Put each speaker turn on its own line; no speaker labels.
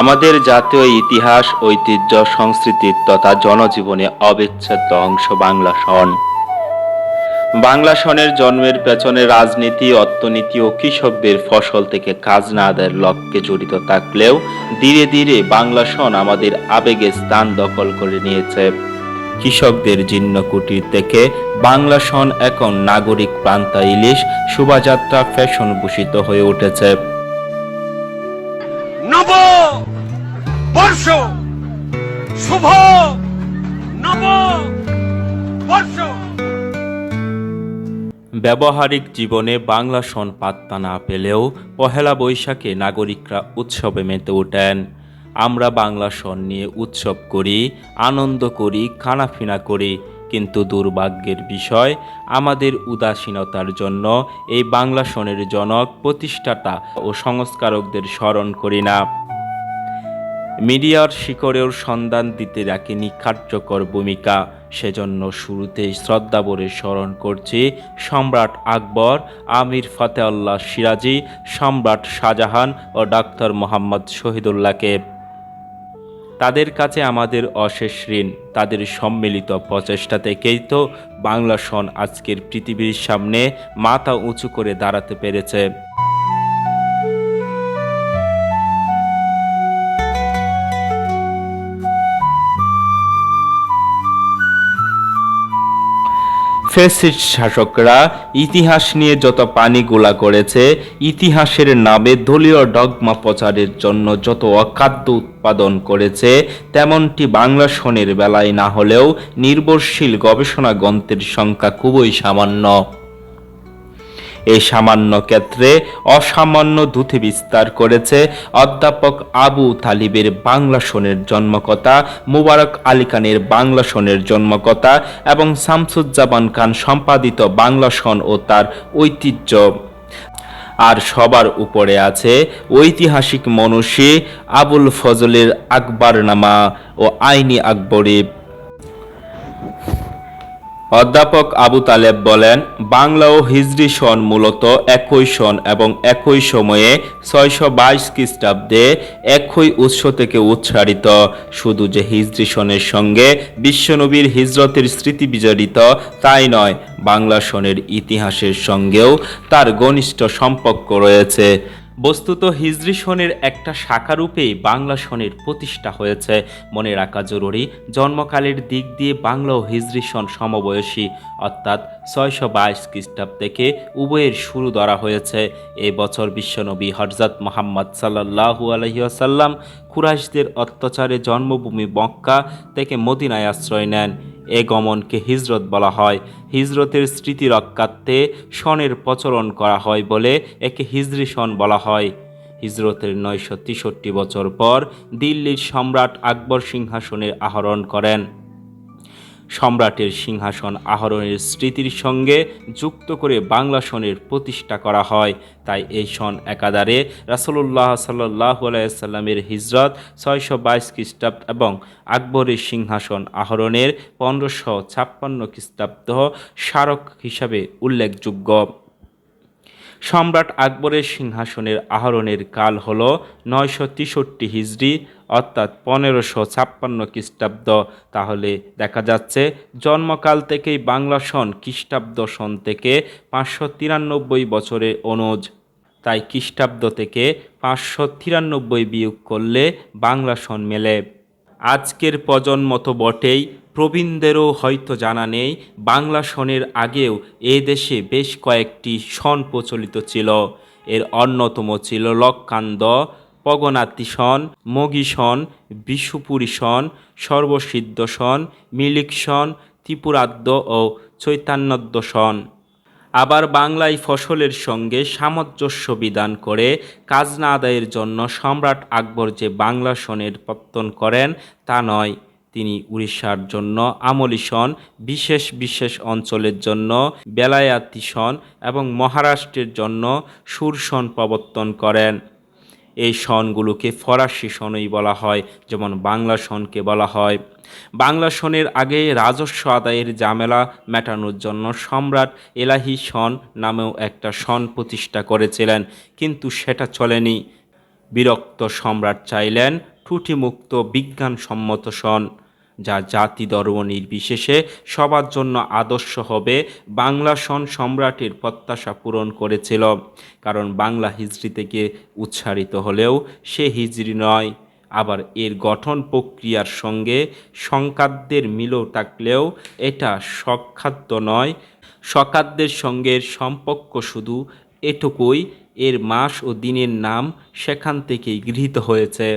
আমাদের জাতীয় ইতিহাস, ঐতিহ্য, সংস্কৃতি তথা জনজীবনে অবিচ্ছেদ্য অংশ বাংলা সন বাংলা সনের জন্মের পেছনে রাজনীতি, অর্থনীতি ও কৃষকদের ফসল থেকে খাজনা আদায়ের লক্ষ্যে জড়িত থাকলেও ধীরে ধীরে বাংলা সন আমাদের আবেগে স্থান দখল করে নিয়েছে। কৃষকদের জীর্ণ কুটির থেকে বাংলা সন এখন নাগরিক প্রান্তা ইলিশ, শোভাযাত্রা, ফ্যাশন ভূষিত হয়ে উঠেছে।
বর্ষ, শুভ নব বর্ষ।
ব্যবহারিক জীবনে বাংলা সন পাত্তা না পেলেও পহেলা বৈশাখে নাগরিকরা উৎসবে মেতে ওঠেন। আমরা বাংলা সন নিয়ে উৎসব করি, আনন্দ করি, খানাফিনা করি, কিন্তু দুর্ভাগ্যের বিষয় আমাদের উদাসীনতার জন্য এই বাংলা সনের জনক, প্রতিষ্ঠাতা ও সংস্কারকদের স্মরণ করি না। মিডিয়ার শিকড়ের সন্ধান দিতে রাখেনি কার্যকর ভূমিকা। সেজন্য শুরুতেই শ্রদ্ধাভরে স্মরণ করছি সম্রাট আকবর, আমির ফতেউল্লাহ সিরাজি, সম্রাট শাহজাহান ও ডাক্তার মোহাম্মদ শহীদুল্লাহকে। তাদের কাছে আমাদের অশেষ ঋণ। তাদের সম্মিলিত প্রচেষ্টা থেকেই তো বাংলা সন আজকের পৃথিবীর সামনে মাথা উঁচু করে দাঁড়াতে পেরেছে। ফেসিস্ট শাসকরা ইতিহাস নিয়ে যত পানি গোলা করেছে, ইতিহাসের নামে দলীয় ডগমা প্রচারের জন্য যত অখাদ্য উৎপাদন করেছে, তেমনটি বাংলা শোনের বেলায় না হলেও নির্ভরশীল গবেষণা গ্রন্থের সংখ্যা খুবই সামান্য। এই সামান্য ক্ষেত্রে অসামান্য দুথি বিস্তার করেছে অধ্যাপক আবু তালিবের বাংলা সনের জন্মকথা, মুবারক আলী খানের বাংলা সনের জন্মকথা এবং শামসুজ্জামান খান সম্পাদিত বাংলা সন ও তার ঐতিহ্য। আর সবার উপরে আছে ঐতিহাসিক মনীষী আবুল ফজলের আকবরনামা ও আইনি আকবরী। অধ্যাপক আবু তালেব বলেন, বাংলা ও হিজরি সন মূলত একই সন এবং একই সময়ে ছয়শো বাইশ খ্রিস্টাব্দে একই উৎস থেকে উচ্চারিত। শুধু যে হিজরি সনের সঙ্গে বিশ্বনবীর হিজরতের স্মৃতি বিজড়িত তাই নয়, বাংলা সনের ইতিহাসের সঙ্গেও তার ঘনিষ্ঠ সম্পর্ক রয়েছে। বস্তুত হিজরি সনের একটা শাখারূপেই বাংলা সনের প্রতিষ্ঠা হয়েছে। মনে রাখা জরুরি, জন্মকালের দিক দিয়ে বাংলা ও হিজরি সন সমবয়সী। অর্থাৎ ছয়শো বাইশ খ্রিস্টাব্দ থেকে উভয়ের শুরু ধরা হয়েছে। এ বছর বিশ্বনবী হরজাত মোহাম্মদ সাল্লাহু আলহিহাসাল্লাম কুরাইশদের অত্যাচারে জন্মভূমি মক্কা থেকে মদিনায় আশ্রয় নেন। এ গমনকে হিজরত বলা হয়। হিজরতের স্মৃতি রক্ষার্থে সনের প্রচলন করা হয় বলে একে হিজরি সন বলা হয়। হিজরতের নয়শো তেষট্টি বছর পর দিল্লির সম্রাট আকবর সিংহাসনের আহরণ করেন। সম্রাটের সিংহাসন আহরণের স্মৃতির সঙ্গে যুক্ত করে বাংলা সনের প্রতিষ্ঠা করা হয়। তাই এই সন একাধারে রাসলুল্লাহ সাল্লাহ আলাইসাল্লামের হিজরত ছয়শো বাইশ খ্রিস্টাব্দ এবং আকবরের সিংহাসন আহরণের পনেরোশো ছাপ্পান্ন খ্রিস্টাব্দ স্মারক হিসাবে উল্লেখযোগ্য। সম্রাট আকবরের সিংহাসনের আহরণের কাল হল নয়শো তেষট্টি হিজড়ি, অর্থাৎ পনেরোশো ছাপ্পান্ন খ্রিস্টাব্দ। তাহলে দেখা যাচ্ছে, জন্মকাল থেকেই বাংলা সন খ্রিস্টাব্দ সন থেকে পাঁচশো তিরানব্বই বছরে অনুজ। তাই খ্রিস্টাব্দ থেকে পাঁচশো তিরানব্বই বিয়োগ করলে বাংলা সন মেলে। আজকের প্রজন্ম তো বটেই প্রবীণদেরও হয়তো জানা নেই, বাংলা সনের আগেও এ দেশে বেশ কয়েকটি সন প্রচলিত ছিল। এর অন্যতম ছিল লক্ষান্দ পগনাতি সন, মগী সন, বিশুপুরী সন, সর্বসিদ্ধ সন, মিলিক সন ত্রিপুরাদ্য ও চৈতান্যদ্য সন। আবার বাংলায় ফসলের সঙ্গে সামঞ্জস্য বিধান করে কাজনা আদায়ের জন্য সম্রাট আকবর যে বাংলা সনের পত্তন করেন তা নয়। তিনি উড়িষ্যার জন্য আমলি সন, বিশেষ বিশেষ অঞ্চলের জন্য বেলায়াতি সন এবং মহারাষ্ট্রের জন্য সুরসন প্রবর্তন করেন। এই সনগুলোকে ফরাসি সনই বলা হয়, যেমন বাংলা সনকে বলা হয়। বাংলা সনের আগে রাজস্ব আদায়ের জামেলা মেটানোর জন্য সম্রাট এলাহি সন নামেও একটা সন প্রতিষ্ঠা করেছিলেন, কিন্তু সেটা চলেনি। বিরক্ত সম্রাট চাইলেন ত্রুটিমুক্ত বিজ্ঞানসম্মত সন। যা জাতি ধর্ম নির্বিশেষে সবার জন্য আদর্শ হবে, বাংলা সন সম্রাটের প্রত্যাশা পূরণ করেছিল। কারণ বাংলা হিজড়ি থেকে উচ্চারিত হলেও সে হিজড়ি নয়। আবার এর গঠন প্রক্রিয়ার সঙ্গে সংকাদ্যের মিলও থাকলেও এটা সখাদ্য নয়। সখাদ্যের সঙ্গে সম্পর্ক শুধু এটুকুই, এর মাস ও দিনের নাম সেখান থেকেই গৃহীত হয়েছে।